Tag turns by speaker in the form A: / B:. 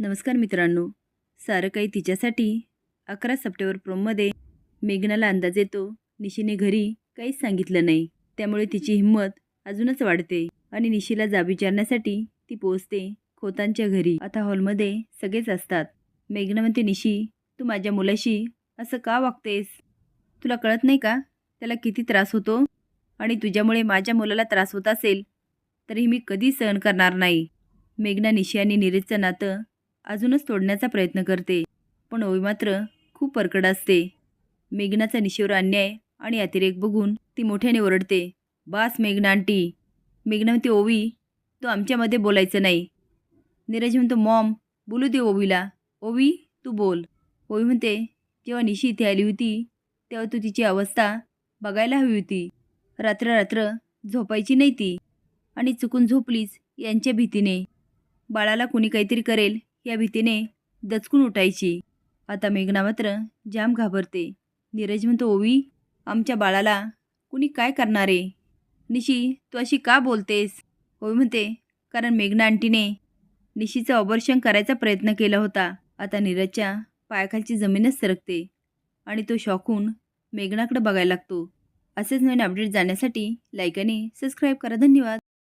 A: नमस्कार मित्रांनो. सारं काही तिच्यासाठी अकरा सप्टेंबर प्रोममध्ये मेघनाला अंदाज येतो निशीने घरी काहीच सांगितलं नाही. त्यामुळे तिची हिंमत अजूनच वाढते आणि निशीला जाब विचारण्यासाठी ती पोहोचते खोतांच्या घरी. आता हॉलमध्ये सगळेच असतात. मेघना म्हणते निशी तू माझ्या मुलाशी असं का वागतेस? तुला कळत नाही का? त्याला किती त्रास होतो? आणि तुझ्यामुळे माझ्या मुलाला त्रास होत असेल तरी मी कधी सहन करणार नाही. मेघना निशी आणि नीरजचं नातं अजूनच तोडण्याचा प्रयत्न करते. पण ओवी मात्र खूप परकड असते. मेघनाचा निशेवर अन्याय आणि अतिरेक बघून ती मोठ्याने ओरडते. बास मेघना आंटी. मेघना म्हणते ओवी तो आमच्यामध्ये बोलायचं नाही. नीरज म्हणतो मॉम बोलू दे ओवीला. ओवी तू बोल. ओवी म्हणते जेव्हा निशी इथे आली होती तेव्हा तू तिची अवस्था बघायला हवी होती. रात्र रात्र झोपायची नाही ती आणि चुकून झोपलीच यांच्या भीतीने. बाळाला कुणी काहीतरी करेल या भीतीने दचकून उठायची. आता मेघना मात्र जाम घाबरते. नीरज म्हणतो ओवी आमच्या बाळाला कुणी काय करणार? आहे निशी तू अशी का बोलतेस? ओवी म्हणते कारण मेघना आंटीने निशीचं ऑपरेशन करायचा प्रयत्न केला होता. आता नीरजच्या पायाखालची जमीनच सरकते आणि तो शॉकून मेघनाकडे बघायला लागतो. असेच नवीन अपडेट जाण्यासाठी लाईक आणि सबस्क्राईब करा. धन्यवाद.